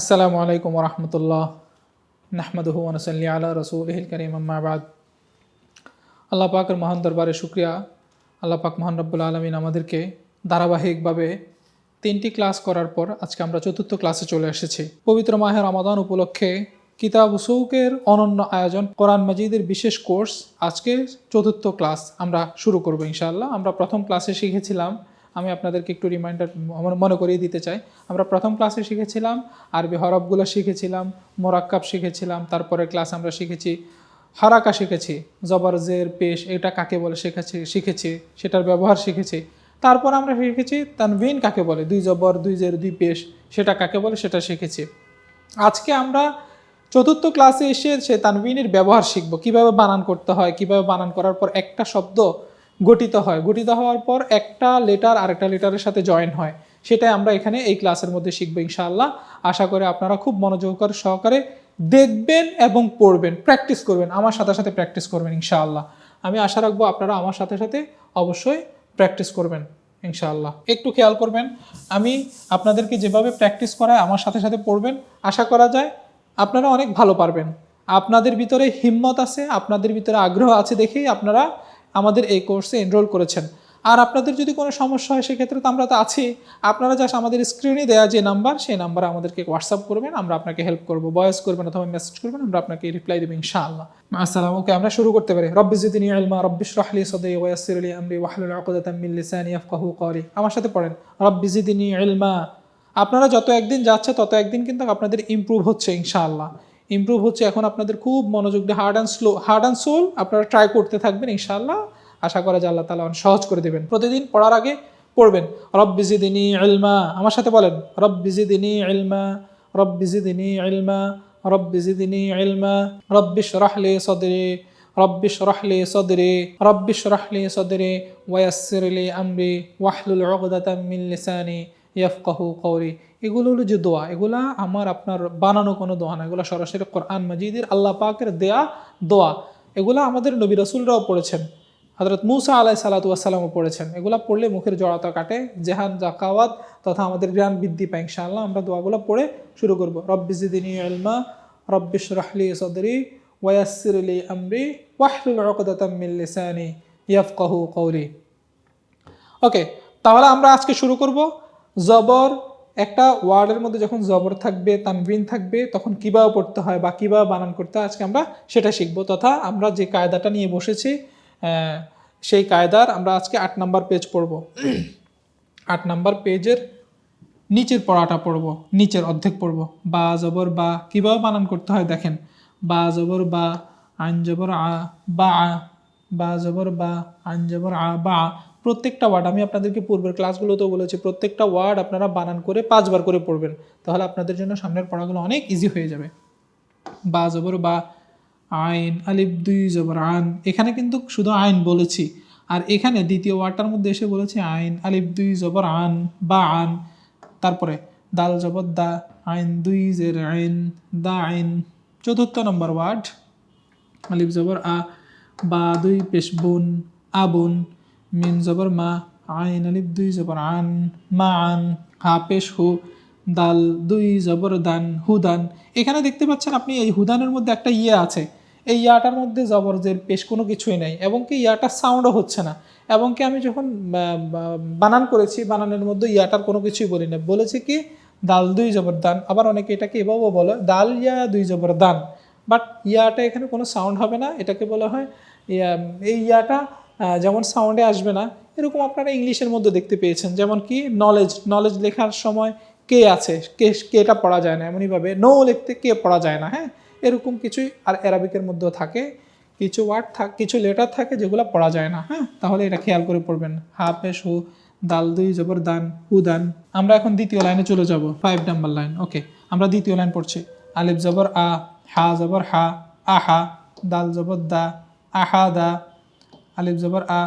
আসসালামু আলাইকুম রহমতুল্লাহ। নাহমদহু ওনসল্লি আলা রসুলহিল করিম আম্মাবাদ আল্লাহ পাকের মহান দরবারে শুক্রিয়া। আল্লাহ পাক মহান রব্বুল আলমিন আমাদেরকে ধারাবাহিকভাবে তিনটি ক্লাস করার পর আজকে আমরা চতুর্থ ক্লাসে চলে এসেছি। পবিত্র মাহের রমাদান উপলক্ষে কিতাব সৌকের অনন্য আয়োজন কোরআন মাজিদের বিশেষ কোর্স আজকে চতুর্থ ক্লাস আমরা শুরু করব ইনশাআল্লাহ। আমরা প্রথম ক্লাসে শিখেছিলাম আমি আপনাদেরকে একটু রিমাইন্ডার মনে করিয়ে দিতে চাই। আমরা প্রথম ক্লাসে শিখেছিলাম, আরবি হরফগুলো শিখেছিলাম, মোরাক্কাব শিখেছিলাম, তারপরে ক্লাস আমরা শিখেছি, হারাকা শিখেছি, জবর, জের, পেশ, এটা কাকে বলে শিখেছি শিখেছি, সেটার ব্যবহার শিখেছি। তারপর আমরা শিখেছি তানভিন কাকে বলে, দুই জবর, দুই জের, দুই পেশ, সেটা কাকে বলে, সেটা শিখেছি। আজকে আমরা চতুর্থ ক্লাসে এসে সে তানভিনের ব্যবহার শিখব। কীভাবে বানান করতে হয়, কীভাবে বানান করার পর একটা শব্দ গঠিত হয়। গঠিত হওয়ার পর একটা লেটার আরেকটা লেটারের সাথে জয়েন হয়। সেটাই আমরা এখানে এই ক্লাসের মধ্যে শিখব ইনশাআল্লাহ। আশা করে আপনারা খুব মনোযোগকার সহকারে দেখবেন এবং পড়বেন প্র্যাকটিস করবেন, আমার সাথে সাথে প্র্যাকটিস করবেন ইনশাআল্লাহ। আমি আশা রাখব আপনারা আমার সাথে সাথে অবশ্যই প্র্যাকটিস করবেন ইনশাআল্লাহ। একটু খেয়াল করবেন, আমি আপনাদেরকে যেভাবে প্র্যাকটিস করায় আমার সাথে সাথে পড়বেন, আশা করা যায় আপনারা অনেক ভালো পারবেন। আপনাদের ভিতরে হিম্মত আছে, আপনাদের ভিতরে আগ্রহ আছে দেখেই আপনারা আমাদের এই কোর্সে এনরোল করেছেন। আর আপনাদের যদি কোনো সমস্যা হয়, সেক্ষেত্রে তো আমরা তো আছি। আপনারা জাস্ট আমাদের স্ক্রিনে দেওয়া যে নাম্বার সেই নাম্বারে আমাদেরকে হোয়াটসঅ্যাপ করবেন, আমরা আপনাকে হেল্প করব। ভয়েস করবেন অথবা মেসেজ করবেন, আমরা আপনাকে রিপ্লাই দেবো ইনশাআল্লাহ। আসসালাম ওকে আমরা শুরু করতে পারি। রব্বি জিদিনী আলমা রব্বিশ রাহলি সদই ওয়াসির আলী আমরি ওয়াহলুল উকদাতাম মিন লিসানি ইয়াফকাহু কওলি আমার সাথে পড়েন। রব্বি জিদিনী ইলমা। আপনারা যত একদিন যাচ্ছে, তত একদিন কিন্তু আপনাদের ইমপ্রুভ হচ্ছে ইনশাআল্লাহ। ইমপ্রুভ হচ্ছে এখন আপনাদের খুব মনোযোগ দিয়ে hard and slow hard and soul আপনারা ট্রাই করতে থাকবেন ইনশাআল্লাহ। আশা করা যায় আল্লাহ তালা অনেক সহজ করে দেবেন। প্রতিদিন পড়ার আগে পড়বেন। রব বিজিদিনী ইলমা, আমার সাথে বলেন রব বিজিদিনী ইলমা রব বিজিদিনী ইলমা রব বিজিদিনী ইলমা রব্বিশ রাহলে সদরে রব্বিশ রাহলে সদরে রব্বিশ রাহলে সদরে ওয়াসিরলি আমরি, ওয়াহলুল উকদাতাম মিন লিসানি। ইয়াফকাহু কৌরি এগুলো হলো যে দোয়া। এগুলা আমার আপনার বানানো কোনো দোয়া না। এগুলো সরাসরি কোরআন মাজিদের আল্লাহ পাকের দেয়া দোয়া। এগুলা আমাদের নবী রসুলরাও পড়েছেন। হজরত মুসা আলাই সালাতামও পড়েছেন। এগুলা পড়লে মুখের জড়াতা কাটে, জেহান, জাকাওয়াত তথা আমাদের জ্ঞান বৃদ্ধি পায়। ইনশাআল্লাহ আমরা দোয়াগুলো পড়ে শুরু করব। রব্বিজিদিনী ইলমা রব্বিশ রাহলি সদরি ওয়াসিরলি আমরি, ওয়াহলুল উকদাতাম মিন লিসানি ইয়াফকাহু কৌরি ওকে, তাহলে আমরা আজকে শুরু করব। জবর, একটা ওয়ার্ডের মধ্যে যখন জবর থাকবে তানবিন থাকবে, তখন কীভাবে পড়তে হয় বা কীভাবে বানান করতে হয়, আজকে আমরা সেটা শিখব। তথা আমরা যে কায়দাটা নিয়ে বসেছি সেই কায়দার আমরা আজকে আট নাম্বার পেজ পড়ব। আট নাম্বার পেজের নিচের পড়াটা পড়ব, নিচের অর্ধেক পড়ব। বা জবর বা কীভাবে বানান করতে হয় দেখেন। বা জবর বা আইন জবর আ, বা আ, বা জবর বা আইন জবর আ, বা। প্রত্যেকটা ওয়ার্ড আমি আপনাদেরকে পূর্বের ক্লাসগুলোতেও বলেছি, প্রত্যেকটা ওয়ার্ড আপনারা বানান করে পাঁচবার করে পড়বেন। তাহলে আপনাদের জন্য সামনের পড়াগুলো অনেক ইজি হয়ে যাবে। বা জবর, বা আইন, আলিফ, দুই, জবর, আন। এখানে কিন্তু শুধু আইন বলেছি। আর এখানে দ্বিতীয় ওয়ার্ডটার মধ্যে এসে বলেছি আইন, আলিফ, দুই, জবর, আন, বা আন। তারপরে দাল, জবর, দা, আইন, দুই, জের, আইন, দা, আইন। চতুর্থ নম্বর ওয়ার্ড আলিফ, জবর, আ, বা দুই, পেশ, বুন আবুন মিন জবর মা, আইন আলিফ দুই জবর আন, মা আন হা পেশ হু, দাল দুই জবর দান, হুদান। এখানে দেখতে পাচ্ছেন আপনি এই হুদানের মধ্যে একটা ইয়ে আছে। এই ইয়াটার মধ্যে জবরজের পেশ কোনো কিছুই নাই এবং কি ইয়াটার সাউন্ডও হচ্ছে না। এবং কি আমি যখন বানান করেছি, বানানের মধ্যে ইয়াটার কোনো কিছুই বলি না। বলেছি কি, দাল দুই জবর দান। আবার অনেকে এটাকে এভাবেও বলে, দাল ইয়া দুই জবর দান। বাট ইয়াটা এখানে কোনো সাউন্ড হবে না। এটাকে বলা হয় এই ইয়াটা যেমন সাউন্ডে আসবে না, এরকম আপনারা ইংলিশের মধ্যে দেখতে পেয়েছেন। যেমন কি নলেজ নলেজ লেখার সময় কে আছে, কে, কেটা পড়া যায় না, এমনইভাবে নো লিখতে কে পড়া যায় না হ্যাঁ? এরকম কিছুই আর অ্যারাবিকের মধ্যেও থাকে। কিছু ওয়ার্ড থাক কিছু লেটার থাকে যেগুলো পড়া যায় না হ্যাঁ? তাহলে এটা খেয়াল করে পড়বেন। হা পেশ হু দাল, দুই, জবর, দান, হু, দান। আমরা এখন দ্বিতীয় লাইনে চলে যাব। ফাইভ নাম্বার লাইন ওকে আমরা দ্বিতীয় লাইন পড়ছি। আলিফ জবর আ, হা জবর হা, আহা, দাল জবর দা, আহা দা আলিফ জবর আ,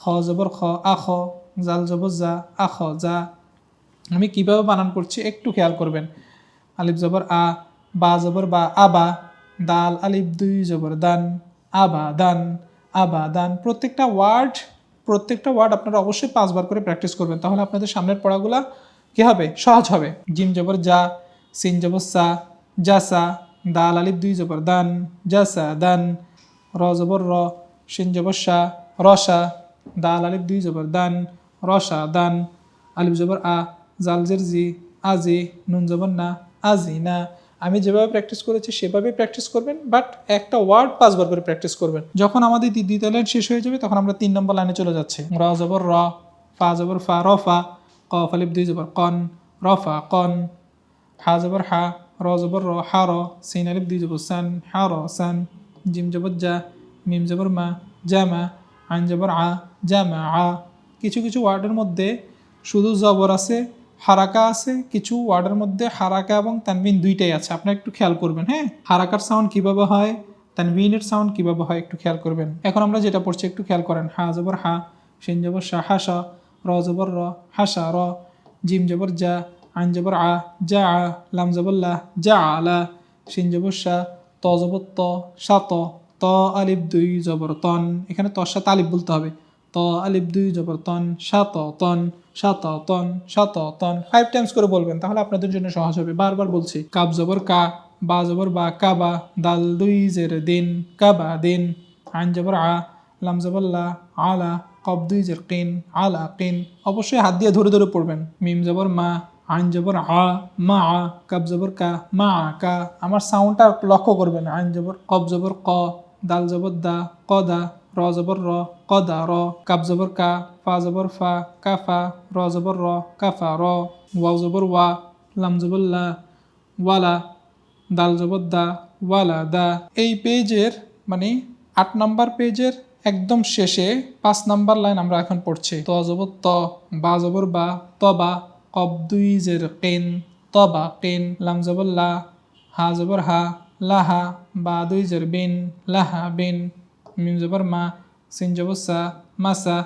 খ জবর খ, আ, খ, জাল জবর যা আ, খ যা আমি কীভাবে বানান করছি একটু খেয়াল করবেন। আলিফ জবর আ, বা জবর বা আবা দাল, আলিফ দুই, জবর দান আবা দান আবা দান। প্রত্যেকটা ওয়ার্ড প্রত্যেকটা ওয়ার্ড আপনারা অবশ্যই পাঁচবার করে প্র্যাকটিস করবেন, তাহলে আপনাদের সামনের পড়াগুলা কী হবে? সহজ হবে। জিম জবর যা সিন জবর সা জাসা দাল, আলিফ দুই, জবর দান জাসা দান, র জবর র শিন জবর রসা দাল আলিফ দুই জবর দান রসা দান, আলিফ জবর আ, জাল জি আজি নুন জবর না আজি না। আমি যেভাবে প্র্যাকটিস করেছি সেভাবে প্র্যাকটিস করবেন বাট একটা ওয়ার্ড পাঁচবার করে প্র্যাকটিস করবেন। যখন আমাদের দ্বি- দ্বিতীয় লাইন শেষ হয়ে যাবে, তখন আমরা তিন নম্বর লাইনে চলে যাচ্ছি। র জবর র, ফা জবর ফা রফা কফ আলিফ দুই জবর কন রফা কন, হা জবর হা, র জবর র, হা র, সিন আলিফ দুই জবর সান, হা র সান, জিম জবর জা মিম জবর মা জামা আইন জবর আ জামা আ। কিছু কিছু ওয়ার্ডের মধ্যে শুধু জবর আছে, হারাকা আছে, কিছু ওয়ার্ডের মধ্যে হারাকা এবং তানবিন দুইটাই আছে। আপনারা একটু খেয়াল করবেন হ্যাঁ? হারাকার সাউন্ড কীভাবে হয়, তানবিনের সাউন্ড কীভাবে হয় একটু খেয়াল করবেন। এখন আমরা যেটা পড়ছি একটু খেয়াল করেন। হা জবর হা শিন জবর শাহ হাসা র জবর র হাসা র। জিম জবর যা আইন জবর আ যা আ, লাম জবর লা যা আলা শিন জবর শাহ ত জবর ত সাত ত আলিফ দুই জবর তন। এখানে তর সাথে আলিফ বলতে হবে। ত আলিফ দুই জবর তন, সাত তন সাত তন সাত তন। ফাইভ টাইমস করে বলবেন, তাহলে আপনাদের জন্য সহজ হবে। বারবার বলছি, কাব জবর কা, বা জবর বা, কাবা, দাল দুই জের দিন, কাবা দিন। আইন জবর আ, লাম জবর লা, আলা, কব দুই জের কিন, আলা কিন। অবশ্যই হাত দিয়ে ধরে ধরে পড়বেন। মিম জবর মা আইন জবর আ, মা আ কাব জবর কা, মা আ কা। আমার সাউন্ডটা লক্ষ্য করবেন। আইন জবর, কব জবর ক দাল জবর দা কদা র জবর র কদা র কাব জবর কা, ফা জবর ফা কাফা র জবর র কাফা র, ওয়াও জবর ওয়া, লাম জবর লা ওয়ালা দাল জবর দা ওয়ালা দা। এই পেজের মানে আট নাম্বার পেজের একদম শেষে পাঁচ নাম্বার লাইন আমরা এখন পড়ছি। ত জবর ত, বা জবর বা তবা কব দুই জের কেন তবা কেন, লাম জবর লা, হা জবর হা লাহা বা দুই জের বিন, লাহা বিন, মিম মা, সিন জবর সা মাসা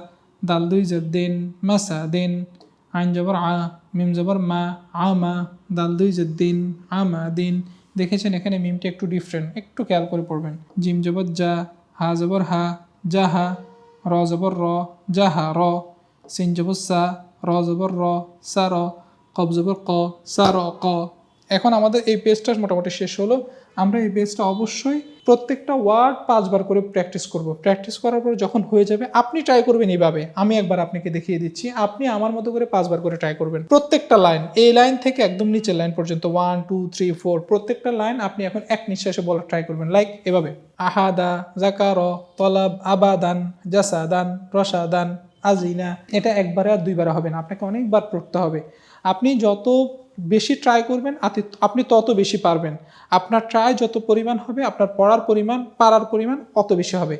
দাল দুই জের দিন মাসা দিন, আইন জবর আ, মিম জবর মা আমা দাল দুই জের দিন আমা দিন। দেখেছেন এখানে মিমটা একটু ডিফারেন্ট একটু খেয়াল করে পড়বেন। জিম জবর যা, হা জবর হা জাহা র জবর র জাহা র। সিন জবর সা, র জবর র, সা র। কব জবর ক, সা র ক। এখন আমাদের এই পেজটা মোটামুটি শেষ হলো। আমরা এই বেসটা অবশ্যই প্রত্যেকটা ওয়ার্ড পাঁচবার করে প্র্যাকটিস করব। প্র্যাকটিস করার পর যখন হয়ে যাবে, আপনি ট্রাই করবেন এইভাবে। আমি একবার আপনাকে দেখিয়ে দিচ্ছি, আপনি আমার মতো করে পাঁচবার করে ট্রাই করবেন। প্রত্যেকটা লাইন এই লাইন থেকে একদম নিচের লাইন পর্যন্ত ওয়ান টু থ্রি ফোর প্রত্যেকটা লাইন আপনি এখন এক নিঃশ্বাসে বলার ট্রাই করবেন। লাইক এভাবে, আহাদা, জাকার, তলাব, আবাদান, জাসাদান, রসাদান, আজিনা, এটা একবারে আর দুইবারে হবে না। আপনাকে অনেকবার পড়তে হবে। আপনি যত বেশি ট্রাই করবেন, আপনি তত বেশি পারবেন। আপনার ট্রাই যত পরিমাণ হবে, আপনার পড়ার পরিমাণ, পারার পরিমাণ অত বেশি হবে।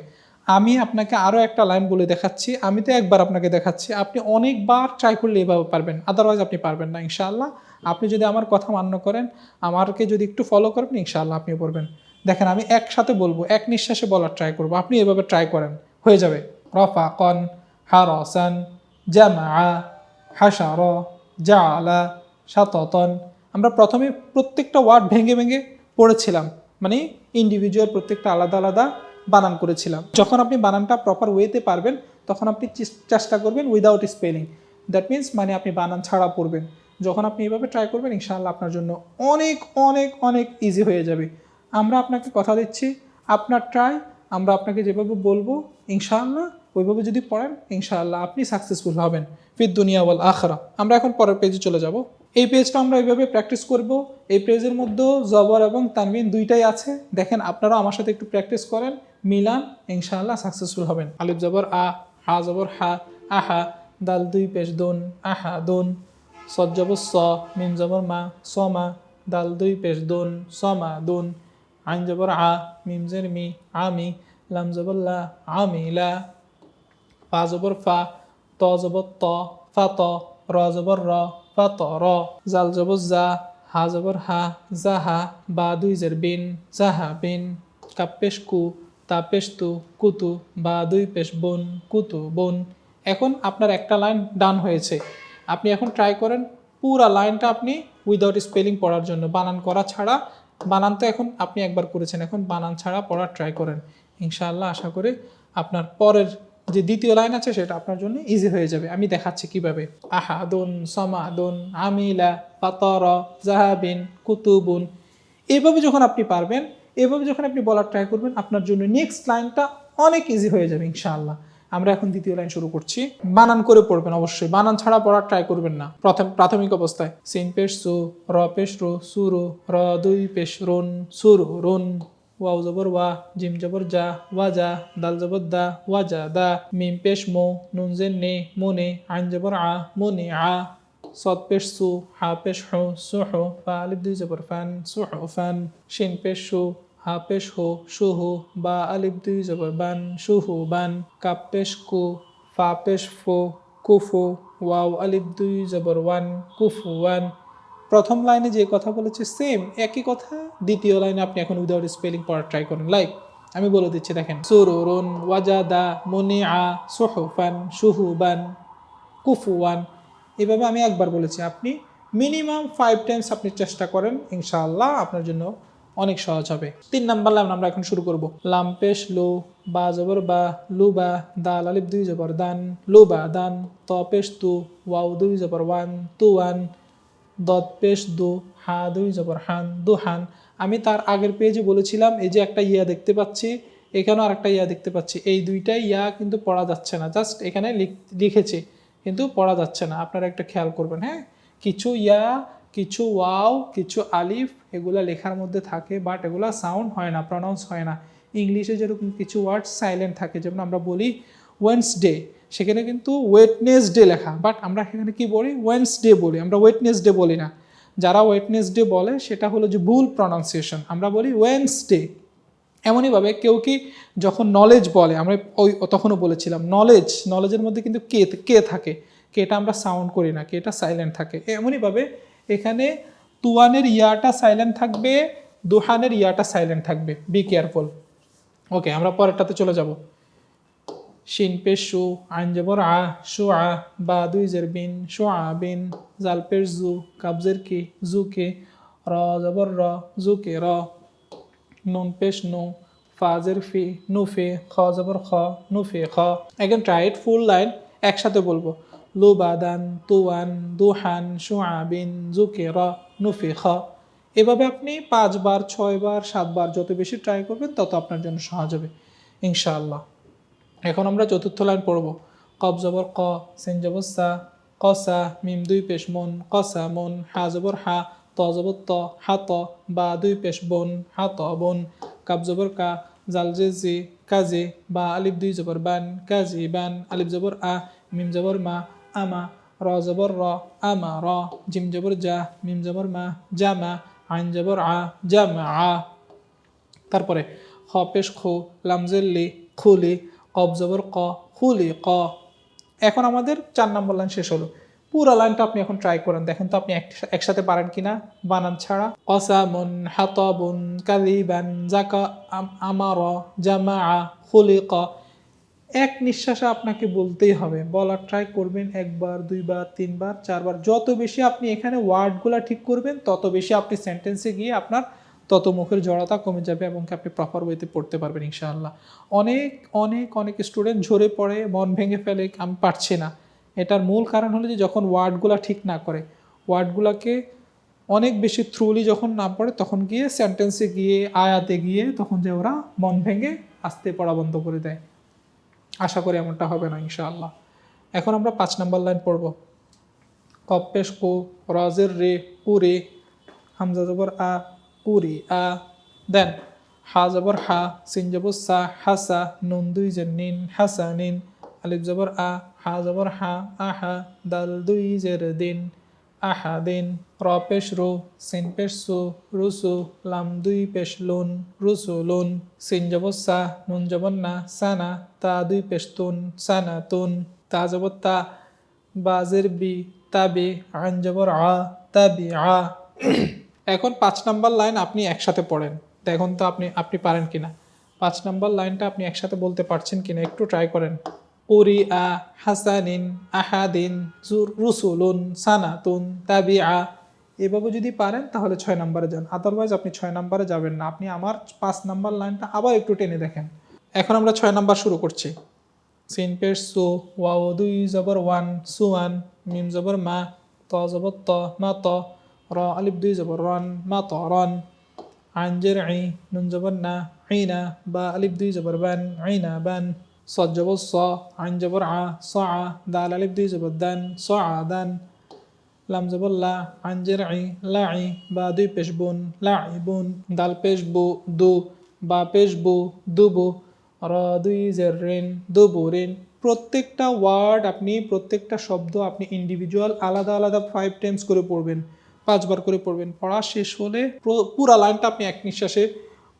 আমি আপনাকে আরও একটা লাইন বলে দেখাচ্ছি, আমি তো একবার আপনাকে দেখাচ্ছি, আপনি অনেকবার ট্রাই করলে এভাবে পারবেন আদারওয়াইজ আপনি পারবেন না, ইনশাআল্লাহ। আপনি যদি আমার কথা মান্য করেন আমাকে যদি একটু ফলো করেন, ইনশাআল্লাহ আপনি পড়বেন। দেখেন, আমি একসাথে বলব, এক নিঃশ্বাসে বলার ট্রাই করব, আপনি এভাবে ট্রাই করেন, হয়ে যাবে। রফা কন হারসান জামা হাসার জালা সাততন। আমরা প্রথমে প্রত্যেকটা ওয়ার্ড ভেঙে ভেঙে পড়েছিলাম মানে ইন্ডিভিজুয়াল প্রত্যেকটা আলাদা আলাদা বানান করেছিলাম। যখন আপনি বানানটা প্রপার ওয়েতে পারবেন, তখন আপনি চেষ্টা করবেন উইদাউট স্পেলিং দ্যাট মিন্স মানে আপনি বানান ছাড়া পড়বেন। যখন আপনি এভাবে ট্রাই করবেন, ইনশাআল্লাহ আপনার জন্য অনেক অনেক অনেক ইজি হয়ে যাবে। আমরা আপনাকে কথা দিচ্ছি, আপনার ট্রাই আমরা আপনাকে যেভাবে বলব, ইনশাআল্লাহ ওইভাবে যদি পড়েন, ইনশাআল্লাহ আপনি সাকসেসফুল হবেন। ফির দুনিয়া ওয়াল আখরা। আমরা এখন পরের পেজে চলে যাব। এই পেজটা আমরা এইভাবে প্র্যাকটিস করব। এই পেজের মধ্যেও জবর এবং তানবিন দুইটাই আছে। দেখেন আপনারা আমার সাথে একটু প্র্যাকটিস করেন। মিলান, ইনশাআল্লাহ সাকসেসফুল হবেন। আলিফ জবর, আ, হা জবর, হা আহা দাল দুই, পেশ দোন আহা দোন, সদ জবর, স, মিম জবর, মা, স, মা, দাল দুই, পেশ দোন, স, মা, দোন, আইন জবর, আ, মিম জের, মি আমি লাম জবর, লা আমি লা, ফা জবর, ফা, ত জবর, ত, ফা, ত, র জবর, র ফা ত র, জাল জবর জা, হা জবর হা জাহা বা দুই জের বিন জাহা বিন, কাপ পেশ কু, তা পেশ কুতু বা দুই কুতু এখন আপনার একটা লাইন ডান হয়েছে। আপনি এখন ট্রাই করেন, পুরা লাইনটা আপনি উইদাউট স্পেলিং পড়ার জন্য। বানান করা ছাড়া, বানান তো এখন আপনি একবার করেছেন, এখন বানান ছাড়া পড়ার ট্রাই করেন। ইনশাআল্লাহ আশা করি আপনার পরের যে দ্বিতীয় লাইন আছে সেটা আপনার জন্য ইজি হয়ে যাবে। আমি দেখাচ্ছি কীভাবে। আহাদুন, সমাদুন, আমিলা পাতর জাহাবিন কুতুবুন। এভাবে যখন আপনি পারবেন, এভাবে যখন আপনি বলার ট্রাই করবেন, আপনার জন্য নেক্সট লাইনটা অনেক ইজি হয়ে যাবে ইনশাআল্লাহ। আমরা এখন দ্বিতীয় লাইন শুরু করছি। বানান করে পড়বেন অবশ্যই। বানান ছাড়া পড়ার ট্রাই করবেন না। প্রথম প্রাথমিক অবস্থায়। সিন পেশ সু, র পেশ রো সুরু র দুই পেশ রুন সুরু রুন। ওয়াও জবর ওয়া জিম জবর যা ওয়াজা দাল জবর দা ওয়াজা দা মিম পেশ মো নুন জেন নে মোনে আইন জবর আ মোনে আ صاد পেশ সু হা পেশ হো সু হো ফা আলিফ দুই জবর ফান সু হো ফান শিন পেশ সু হা পেশ হো সু হু বা আলিফ দুই জবর বান সু হু বান কাপ পেশ কু ফা পেশ ফো কুফু ওয়াও আলিফ দুই জবর ওয়ান কুফু ওয়ান প্রথম লাইনে যে কথা বলেছে সেম একই কথা। দ্বিতীয় লাইনে আপনি এখন উইদাউট স্পেলিং পড়ার ট্রাই করেন। লাইক আমি বলে দিচ্ছি, দেখেন সুরুরুন ওয়াজাদা মনি আ সুহুফান সুহুবান কুফুয়ান এভাবে আমি একবার বলেছি, আপনি মিনিমাম ফাইভ টাইমস আপনি চেষ্টা করেন, ইনশাআল্লাহ আপনার জন্য অনেক সহজ হবে। তিন নাম্বার লাইন আমরা এখন শুরু করব। লাম পেশ, লু, বা জবর, বা, লু, বা, দাল, আলিফ, দুই জবর, দান। লু, বা, দান। ত, পেশ, তু, ওয়াও, দুই জবর, ওয়ান, তু, ওয়ান। দত পেশ দু হা, দুই জবর হান, দু হান। আমি তার আগের পেজে বলেছিলাম, এই যে একটা ইয়া দেখতে পাচ্ছি, এখানেও আরেকটা ইয়া দেখতে পাচ্ছি। এই দুইটাই ইয়া কিন্তু পড়া যাচ্ছে না। জাস্ট এখানে লিখ- লিখেছে, কিন্তু পড়া যাচ্ছে না। আপনারা একটা খেয়াল করবেন হ্যাঁ? কিছু ইয়া, কিছু ওয়াও, কিছু আলিফ, এগুলা লেখার মধ্যে থাকে, বাট এগুলা সাউন্ড হয় না, প্রনাউন্স হয় না। ইংলিশে যেরকম কিছু ওয়ার্ড সাইলেন্ট থাকে, যেমন আমরা বলি ওয়েন্সডে সেখানে কিন্তু ওয়েটনেস ডে লেখা বাট আমরা সেখানে কি বলি? ওয়েন্স ডে বলি। আমরা ওয়েটনেস ডে বলি না। যারা ওয়েটনেসডে বলে, সেটা হলো যে ভুল প্রনাউন্সিয়েশন আমরা বলি ওয়েন্স ডে এমনইভাবে কেউ কি যখন নলেজ বলে, আমরা ওই তখনও বলেছিলাম নলেজ নলেজের মধ্যে কিন্তু কে কে থাকে? কেটা আমরা সাউন্ড করি না, কেটা সাইলেন্ট থাকে। এমনইভাবে এখানে তুয়ানের ইয়াটা সাইলেন্ট থাকবে, দুহানের ইয়াটা সাইলেন্ট থাকবে। বি কেয়ারফুল ওকে আমরা পরেরটাতে চলে যাব। শিন পেশ শু আইন আ শু আ, বা দুই জের বিন শু বিন, জাল পেশ জু কাবজের কি, জু কে, র জবর র, জু কে র। নুন পেশ নু ফাজের ফি নুফে খ জবর খ নুফে খ। Again try it full line একসাথে বলব। লুবাদান তুয়ান দুহান র নুফে খ। এভাবে আপনি পাঁচবার, ছয়বার, সাতবার, যত বেশি ট্রাই করবেন, তত আপনার জন্য সহজ হবে। ইনশাআল্লাহ। এখন আমরা চতুর্থ লাইন পড়ব। কব জবর ক, সিন জবর সা কসা মিম দুই পেশ মন কসা মন, হা জবর হা, ত জবর ত, হা ত, বা দুই পেশ বন, হা ত বন, কাব জবর কা, জাল জে জি কাজে বা আলিফ দুই জবর বান কাজি বান, আলিফ জবর আ, মিম জবর মা আমা র জবর র আমা র, জিম জবর যা মিম জবর মা জামা আইন জবর আ জামা আ। তারপরে খ পেশ খো লামজেল্লি খুলি কব জবর ক খুলি ক এখন আমাদের চার নম্বর লাইন শেষ হলো। পুরো লাইনটা আপনি এখন ট্রাই করেন। দেখেন তো আপনি এক- একসাথে পারেন কিনা? বানান ছাড়া। কসামুন, হাতবুন কালিবান জাকা আম- আমার জামা খুলি ক এক নিঃশ্বাসে আপনাকে বলতেই হবে, বলার ট্রাই করবেন একবার, দুইবার, তিনবার, চারবার। যত বেশি আপনি এখানে ওয়ার্ডগুলো ঠিক করবেন, তত বেশি আপনি সেন্টেন্সে গিয়ে আপনার তত মুখের জড়তা কমে যাবে এবং আপনি প্রপার ওয়েতে পড়তে পারবেন ইনশাআল্লাহ। অনেক অনেক অনেক স্টুডেন্ট ঝরে পড়ে, মন ভেঙে ফেলে, আমি পারছি না। এটার মূল কারণ হলো যে যখন ওয়ার্ডগুলো ঠিক না করে ওয়ার্ডগুলোকে অনেক বেশি থ্রুলি যখন না পড়ে, তখন গিয়ে সেন্টেন্সে গিয়ে, আয়াতে গিয়ে তখন যে ওরা মন ভেঙে আস্তে পড়া বন্ধ করে দেয়। আশা করি এমনটা হবে না ইনশাআল্লাহ। এখন আমরা পাঁচ নাম্বার লাইন পড়ব। কপ্পেশ কু, রাজের রে পুরে হামজা জবর আ পুরি আ, দেন, হা জবর হা, সিন জবর সা হাসা নুন দুই জের নিন হাসা নিন, আলিফ জবর আ, হা জবর হা আহা দাল দুই জের দিন আহা দিন, র পেশ রু, সিন পেশ সু রুসু লাম দুই পেশ লুন রুসু লুন, সিন জবর সা, নুন জবর না সানা তা দুই পেশ তুন সানা তুন, তা জবর তা বাজের বি তাবি আন জবর আ তাবি আ। এখন পাঁচ নাম্বার লাইন আপনি একসাথে পড়েন। দেখুন তো আপনি আপনি পারেন কিনা। পাঁচ নাম্বার লাইনটা আপনি একসাথে বলতে পারছেন কিনা একটু ট্রাই করেন। উরি আ হাসানিন আহাদিন রুসুলুন সানাতুন তাবি আ এভাবে যদি পারেন তাহলে ছয় নম্বরে যান। আদারওয়াইজ আপনি ছয় নম্বরে যাবেন না। আপনি আমার পাঁচ নাম্বার লাইনটা আবার একটু টেনে দেখেন। এখন আমরা ছয় নাম্বার শুরু করছি। সিন পেশ, সু, ওয়াও, দুই, জবর, ওয়ান সুয়ান মিম, জবর, মা, ত, জবর, ত, মা, ত। র আলিফ দুই জবর রন মা ত রন عن جرعي نون جبر نا عينا با ألف دي جبر بان عينا بان صاد جبر صا عن جبر ع صع دال ألف دي جبر دان صع دان لام جبر لا عن جرعي لاعي با দুই পেশ বুন লাইবুন দাল পেশ বু দু বা পেশ বু দুবু র দুই জের রিন দুবুরিন প্রত্যেকটা ওয়ার্ড আপনি প্রত্যেকটা শব্দ আপনি ইন্ডিভিজুয়াল আলাদা আলাদা ফাইভ টাইমস করে পড়বেন পাঁচবার করে পড়বেন। পড়া শেষ হলে পুরো- লাইনটা আপনি এক নিঃশ্বাসে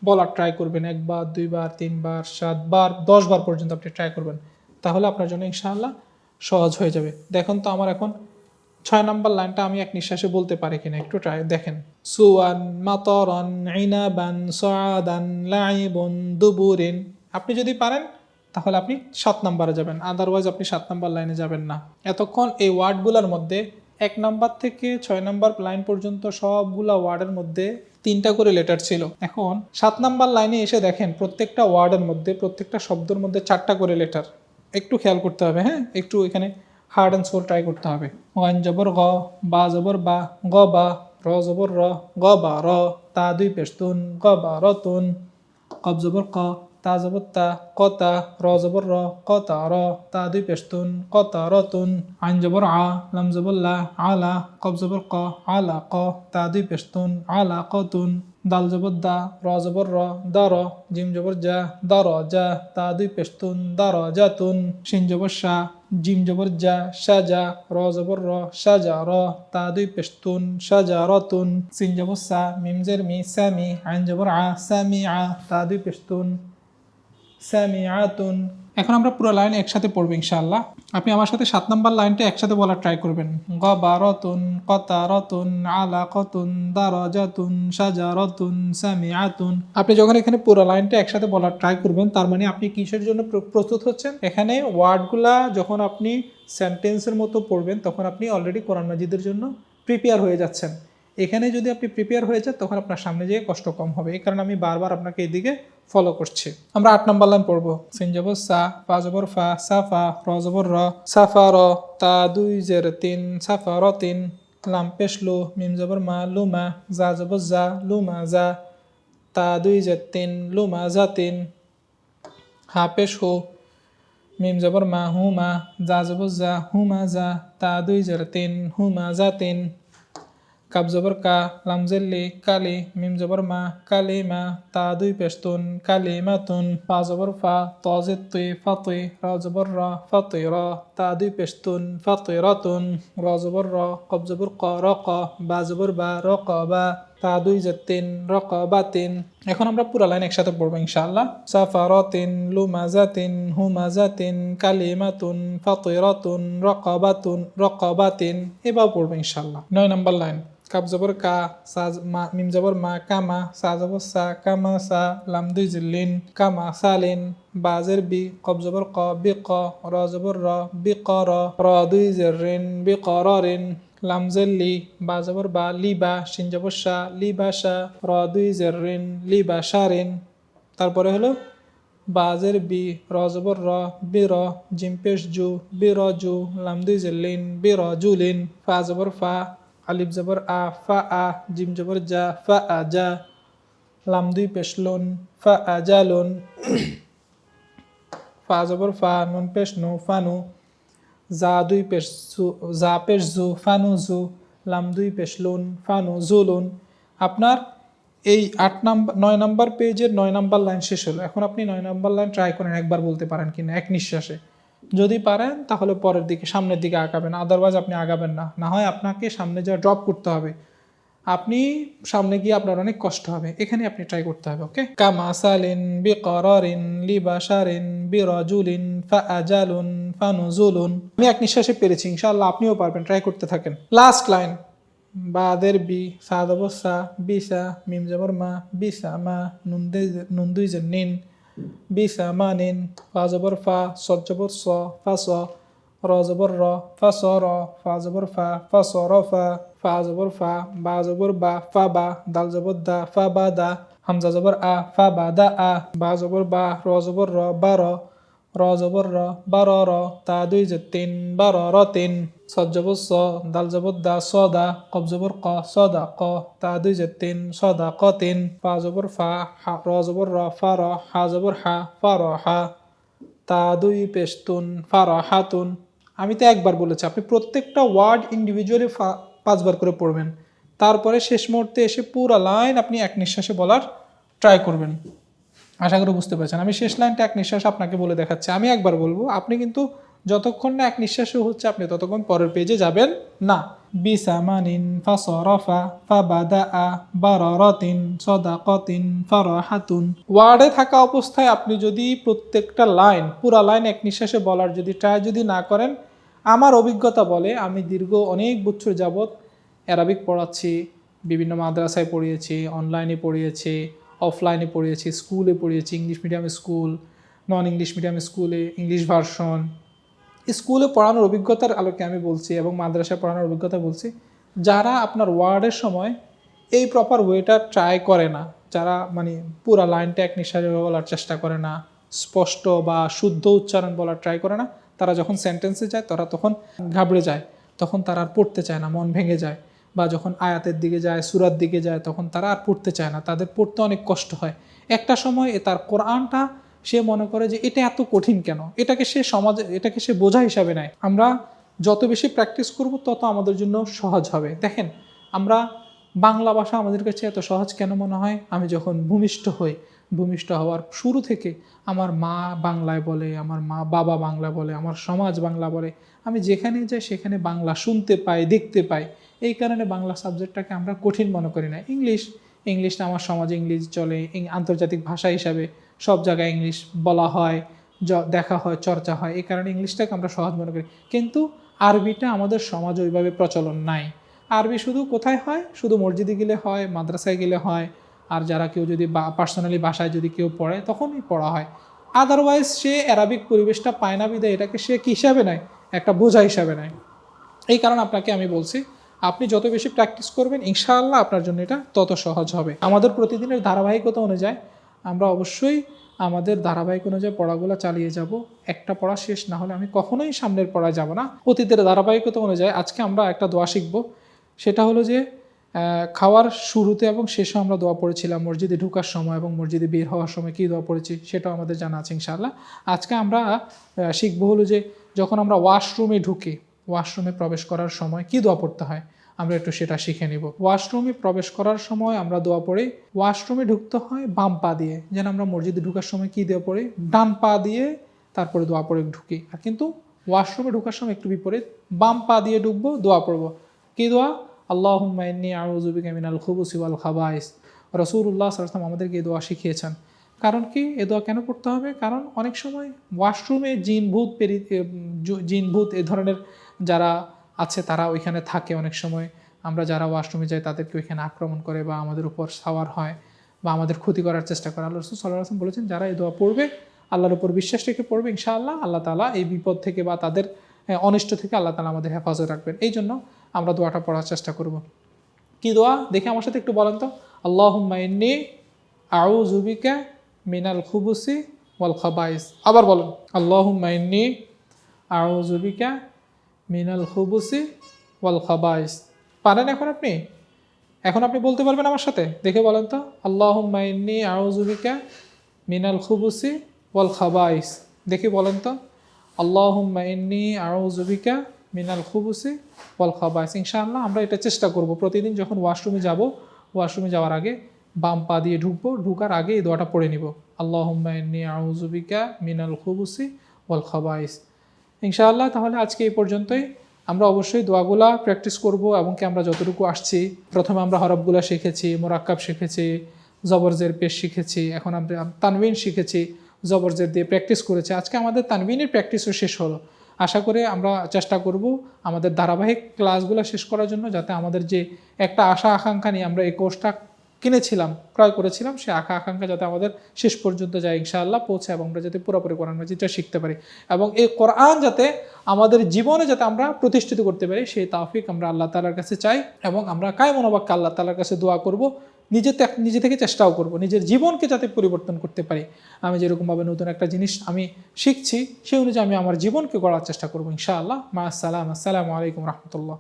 বলার ট্রাই করবেন। একবার, দুইবার, তিনবার, সাতবার, দশবার পর্যন্ত আপনি ট্রাই করবেন। তাহলে আপনার জন্য ইনশাআল্লাহ সহজ হয়ে যাবে। দেখুন তো আমার এখন ছয় নম্বর লাইনটা আমি এক নিঃশ্বাসে বলতে পারি কিনা, একটু ট্রাই দেখেন। সুয়ান, মাতরন, ইনাবান, সাদান, লাইবুন, দুবুরিন। আপনি যদি পারেন, তাহলে আপনি সাত নম্বরে যাবেন। আদারওয়াইজ আপনি সাত নম্বর লাইনে যাবেন না। এতক্ষণ এই ওয়ার্ডগুলোর মধ্যে এক নাম্বার থেকে ছয় নাম্বার লাইন পর্যন্ত সবগুলা ওয়ার্ডের মধ্যে তিনটা করে লেটার ছিল। এখন সাত নাম্বার লাইনে এসে দেখেন প্রত্যেকটা ওয়ার্ডের মধ্যে, প্রত্যেকটা শব্দের মধ্যে চারটা করে লেটার একটু খেয়াল করতে হবে হ্যাঁ? একটু এখানে হার্ড অ্যান্ড সোল ট্রাই করতে হবে। ওয়ান জবর গ, বা জবর বা, গ বা, র জবর র, গ বা র, তা দুই পেস্তুন গ বা রতুন কব জবর ক তা জবর তা, কতা র জবর র, কতা র, তা দুই পেস্তুন কতা রতুন আইন আ, লাম আলা কব জবর ক আলা ক, তা দুই পেস্তুন আলা কতুন দাল জবর দা, র জবর র দর জিম জবর যা দর যা, তা দুই পেস্তুন দর জাতুন শিন জবর শা জিম জবর যা সাজা র জবর র সাজা র, তা দুই পেস্তুন সাজা রতুন সিন সা, মিম জের মি সামি আইন আ সামি আ, তা দুই পেস্তুন সামিআতুন। এখন আমরা পুরো লাইন একসাথে পড়ব ইনশাআল্লাহ। আপনি আমার সাথে সাত নাম্বার লাইনটা একসাথে বলার ট্রাই করবেন। গবারতুন, কতারতুন, আলাকতুন, দারাজাতুন সাজারাতুন সামিআতুন। আপনি যখন এখানে পুরো লাইনটা একসাথে বলার ট্রাই করবেন, তার মানে আপনি কিসের জন্য প্র- প্রস্তুত হচ্ছেন? এখানে ওয়ার্ডগুলা যখন আপনি সেন্টেন্সের মতো পড়বেন, তখন আপনি অলরেডি কোরআন মাজিদের জন্য প্রিপেয়ার হয়ে যাচ্ছেন। এখানে যদি আপনি প্রিপেয়ার হয়ে যান, তখন আপনার সামনে যেয়ে কষ্ট কম হবে। এই কারণে আমি বারবার আপনাকে এদিকে ফলো করছি। আমরা আট নম্বর লাইন পড়ব। সিন জবর সা, ফা জবর ফা সাফা র জবর র সাফা র, তা, দুই, জের, তিন সাফা র, তিন, লাম, পেশ, লু, মিম জবর মা লুমা জা জবর জা লুমা জা, তা, দুই, জের, তিন লুমা জা, তিন, হা, পেশ, হু, মিম জবর মা হুমা জা জবর জা হুমা জা, তা, দুই, জের, তিন হুমা জা, তিন কাব জবর কা, লাম জেল্লি, কালি, মিম জবর মা, কালি মা, তা দুই পেস্তুন কালি মাতুন ফা জবর ফা তজে তুই ফাতুই র জবর র ফাতুই র তা দুই পেস্তুন ফাতুই রতুন র জবর র কব জবর ক র ক, বা জবর বা র ক বা। তা দুই তিন র ক বা তিন এখন আমরা পুরো লাইন একসাথে পড়ব, ইনশাআল্লাহ। সাফারাতিন, লুমাজাতিন, হুমাজাতিন, কালিমাতুন, ফাতিরাতুন, রকাবাতুন, রকাবাতিন। এবার পড়ব, ইনশাআল্লাহ। নয় নম্বর লাইন। কাব জবর কা, সা, মা, মিম জবর মা, কামা, সা জবর সা, কামা, সা, লাম দুই জিল্লিন, কামা, সালিন, বাজের বি কব জবর ক, বি, ক, র জবর র, বি, ক, র র দুই জেরিন বি, ক রিন। লাম জেল্লি বা জবর বা লিবা শিন জবর শা লিবা শা র দুই জেরিন লিবা শারিন তারপরে হলো বাজের বি র জবর র, বি র জিম পেশ জু, বি র জু লাম দুই জেলিন বি র জুলিন, ফা জবর ফা, আলিফ জবর আ, ফা আ, জিম জবর জা, ফা আ জা লাম দুই পেশ লুন, ফা আ জা লুন, ফা জবর ফা, নুন পেশ নু ফানু জা দুই পেশ জু জা পেশ জু ফানু জু লাম দুই পেশ লুন ফানু জু লোন আপনার এই আট নাম্বার, নয় নাম্বার পেজের নয় নাম্বার লাইন শেষ হলো। এখন আপনি নয় নাম্বার লাইন ট্রাই করেন, একবার বলতে পারেন কিনা, এক নিঃশ্বাসে। যদি পারেন, তাহলে পরের দিকে, সামনের দিকে আগাবেন আদারওয়াইজ আপনি আগাবেন না। না হয় আপনাকে সামনে যা ড্রপ করতে হবে আপনি সামনে গিয়ে আপনার অনেক কষ্ট হবে। এখানে আপনি ট্রাই করতে হবে ওকে কামা সালিন বি করারিন লিবাসারিন বি রজুলিন ফা আজালুন ফানুজুলুন। আমি এক নিঃশ্বাসে পেরেছি, ইনশাআল্লাহ আপনিও পারবেন ট্রাই করতে থাকেন। লাস্ট লাইন বাদের বি, সাদ অবস্থা, বিসা, মিম জবর মা, বিসা মা, নুন দুই- নুন দুই যে নিন, বিসা মা নিন, ফা জবর ফা সদ জবর স, ফা স, র জবর র, ফা স র, ফা জবর ফা ফা স র ফা। ফা জবর ফা, বা জবর বা, ফা বা, দাল জবর দা, ফা বা দা, হামজা জবর আ, ফা বা দা আ, বা জবর বা, র জবর র বা র র জবর র বার র র, তা দুই যে তিন বার র র তিন, সদ জবর স, দাল জবর দা, স দা কব জবর ক, স দা, ক, তা দুই যে তিন, স দা, ক তিন পা জবর ফা র জবর র, ফা র, হা জবর হা, ফা র হা, তা দুই পেস্তুন ফা র হাতুন আমি তো একবার বলেছি, আপনি প্রত্যেকটা ওয়ার্ড ইন্ডিভিজুয়ালি পাঁচবার করে পড়বেন। তারপরে শেষ মুহূর্তে এসে পুরো লাইন আপনি এক নিঃশ্বাসে বলার ট্রাই করবেন। আশা করি বুঝতে পারছেন। আমি শেষ লাইনটা এক নিঃশ্বাস আপনাকে বলে দেখাচ্ছি। আমি একবার বলব, আপনি কিন্তু যতক্ষণ না এক নিঃশ্বাসে হচ্ছে আপনি ততক্ষণ পরের পেজে যাবেন না। বিসামানিন ফাসরাফা ফাবাদা বারারাতিন সাদাকাতিন ফারাহাতুন। ওয়ার্ডে থাকা অবস্থায় আপনি যদি প্রত্যেকটা লাইন পুরা লাইন এক নিঃশ্বাসে বলার যদি ট্রাই যদি না করেন আমার অভিজ্ঞতা বলে আমি দীর্ঘ অনেক বছর যাবত অ্যারাবিক পড়াচ্ছি, বিভিন্ন মাদ্রাসায় পড়িয়েছি অনলাইনে পড়িয়েছি অফলাইনে পড়িয়েছি স্কুলে পড়িয়েছি English medium school non English medium স্কুলে ইংলিশ ভার্সন স্কুলে পড়ানোর অভিজ্ঞতার আলোকে আমি বলছি এবং মাদ্রাসায় পড়ানোর অভিজ্ঞতা বলছি, যারা আপনার ওয়ার্ডের সময় এই প্রপার ওয়েটা ট্রাই করে না, যারা মানে পুরা লাইনটা এক নিঃশ্বাসে বলার চেষ্টা করে না, স্পষ্ট বা শুদ্ধ উচ্চারণ বলার ট্রাই করে না তারা যখন সেন্টেন্সে যায়, তারা তখন ঘাবড়ে যায়। তখন তারা আর পড়তে চায় না, মন ভেঙে যায়। বা যখন আয়াতের দিকে যায়, সুরার দিকে যায়, তখন তারা আর পড়তে চায় না। তাদের পড়তে অনেক কষ্ট হয়। একটা সময় তার কোরআনটা সে মনে করে যে, এটা এত কঠিন কেন? এটাকে সে সমাজে, এটাকে সে বোঝা হিসাবে নেয়। আমরা যত বেশি প্র্যাকটিস করব, তত আমাদের জন্য সহজ হবে। দেখেন, আমরা বাংলা ভাষা আমাদের কাছে এত সহজ কেন মনে হয়? আমি যখন ভূমিষ্ঠ হই ভূমিষ্ঠ হওয়ার শুরু থেকে আমার মা বাংলায় বলে, আমার মা বাবা বাংলা বলে, আমার সমাজ বাংলা বলে, আমি যেখানে যাই সেখানে বাংলা শুনতে পাই, দেখতে পাই। এই কারণে বাংলা সাবজেক্টটাকে আমরা কঠিন মনে করি না। ইংলিশ, ইংলিশটা আমার সমাজে ইংলিশ চলে আন্তর্জাতিক ভাষা হিসাবে সব জায়গায় ইংলিশ বলা হয় দেখা হয়, চর্চা হয়, এই কারণে ইংলিশটাকে আমরা সহজ মনে করি। কিন্তু আরবিটা আমাদের সমাজে ওইভাবে প্রচলন নাই। আরবি শুধু কোথায় হয়? শুধু মসজিদে গেলে হয়, মাদ্রাসায় গেলে হয় আর যারা কেউ যদি পার্সোনালি বাসায় যদি কেউ পড়ে, তখনই পড়া হয়। আদারওয়াইজ সে অ্যারাবিক পরিবেশটা পায় না বিদায় এটাকে সে কী হিসাবে নেয়? একটা বোঝা হিসাবে নেয়। এই কারণে আপনাকে আমি বলছি, আপনি যত বেশি প্র্যাকটিস করবেন, ইনশাআল্লাহ আপনার জন্য এটা তত সহজ হবে। আমাদের প্রতিদিনের ধারাবাহিকতা অনুযায়ী আমরা অবশ্যই আমাদের ধারাবাহিক অনুযায়ী পড়াগুলো চালিয়ে যাব। একটা পড়া শেষ না হলে আমি কখনোই সামনের পড়ায় যাব না। অতীতের ধারাবাহিকতা অনুযায়ী আজকে আমরা একটা দোয়া শিখব। সেটা হলো যে খাওয়ার শুরুতে এবং শেষে আমরা দোয়া পড়েছিলাম, মসজিদে ঢুকার সময় এবং মসজিদে বের হওয়ার সময় কী দোয়া পড়েছি সেটাও আমাদের জানা আছে ইনশাআল্লাহ। আজকে আমরা শিখব হলো যে যখন আমরা ওয়াশরুমে ঢুকি ওয়াশরুমে প্রবেশ করার সময় কি দোয়া পড়তে হয়? আমরা একটু সেটা শিখে নিব। ওয়াশরুমে প্রবেশ করার সময় আমরা দোয়া পড়ি ওয়াশরুমে ঢুকতে হয় বাম পা দিয়ে, যেন আমরা মসজিদে ঢুকার সময় কি দোয়া পড়ি? ডান পা দিয়ে তারপরে দোয়া পড়ে ঢুকি। আর কিন্তু ওয়াশরুমে ঢুকার সময় একটু বিপরীত, বাম পা দিয়ে ঢুকবো, দোয়া পড়ব। কি দোয়া? আল্লাহ মাইনি আউজুবিকা খাবাইস। রসুল্লাহ সাল্লাম আমাদেরকে এই দোয়া শিখিয়েছেন। কারণ কি? এ দোয়া কেন করতে হবে? কারণ অনেক সময় ওয়াশরুমে জিন ভূত পেরি এ, জু- জিন ভূত এ ধরনের যারা আছে তারা ওইখানে থাকে অনেক সময়। আমরা যারা ওয়াশরুমে যাই তাদেরকে ওইখানে আক্রমণ করে বা আমাদের উপর সাওয়ার হয় বা আমাদের ক্ষতি করার চেষ্টা করে। আল্লাহ রসুল সাল্লাহ আসলাম বলেছেন যারা এই দোয়া পড়বে আল্লাহর উপর বিশ্বাস রেখে পড়বে ইনশাআল্লাহ আল্লাহ তালা এই বিপদ থেকে বা তাদের অনিষ্ট থেকে আল্লাহ তালা আমাদের হেফাজত রাখবেন। এই জন্য আমরা দোয়াটা পড়ার চেষ্টা করব। কি দোয়া? দেখে আমার সাথে একটু বলেন তো। আল্লাহ মাইন্নি আউ জুবিকা মিনাল খুবুসি ওয়াল খাবাইস। আবার বলেন। আল্লাহ মাইন্নি আউ জুবিকা মিনাল খুবুসি ওয়াল খাবাইস। পারেন এখন আপনি? এখন আপনি বলতে পারবেন আমার সাথে? দেখে বলেন তো। আল্লাহ মাইন্নি আউ জুবিকা মিনাল খুবুসি ওয়াল খাবাইস। দেখে বলেন তো। আল্লাহ মাইন্নি আউ জুবিকা মিনাল খুবুসি, ওয়াল খাবাইস। ইনশাআল্লাহ আমরা এটা চেষ্টা করব। প্রতিদিন যখন ওয়াশরুমে যাব, ওয়াশরুমে যাওয়ার আগে বাম পা দিয়ে ঢুকবো, ঢুকার আগে এই দোয়াটা পড়ে নিব। আল্লাহ মাইন্নি আউ জুবিকা মিনাল খুবুসি ওয়াল খাবাইস। ইনশাআল্লাহ তাহলে আজকে এই পর্যন্তই। আমরা অবশ্যই দোয়াগুলা প্র্যাকটিস করব এবং কি আমরা যতটুকু আসছি, প্রথমে আমরা হরফগুলা শিখেছি, মোরাক্কাব শিখেছি, জবরজের পেশ শিখেছি, এখন আমরা তানবিন শিখেছি, জবরজের দিয়ে প্র্যাকটিস করেছি। আজকে আমাদের তানবিনের প্র্যাকটিসও শেষ হলো। আশা করে আমরা চেষ্টা করব আমাদের ধারাবাহিক ক্লাসগুলো শেষ করার জন্য যাতে আমাদের যে একটা আশা আকাঙ্ক্ষা নিয়ে আমরা এই কোর্সটা কিনেছিলাম, ক্রয় করেছিলাম, সে আঁকা আকাঙ্ক্ষা যাতে আমাদের শেষ পর্যন্ত যায়, ইনশাআল্লাহ পৌঁছে এবং আমরা যাতে পুরোপুরি কোরআন মাজিদটা শিখতে পারি এবং এই কোরআন যাতে আমাদের জীবনে যাতে আমরা প্রতিষ্ঠিত করতে পারি, সেই তাফিক আমরা আল্লাহ তালার কাছে চাই এবং আমরা কায় মনোবাক্যে আল্লাহ তালার কাছে দোয়া করব। নিজে নিজে থেকে চেষ্টাও করব। নিজের জীবনকে যাতে পরিবর্তন করতে পারি। আমি যেরকমভাবে নতুন একটা জিনিস আমি শিখছি, সেই অনুযায়ী আমি আমার জীবনকে গড়ার চেষ্টা করব ইনশাআল্লাহ। মা, আসসালাম, আসসালামু আলাইকুম রহমতুল্লাহ।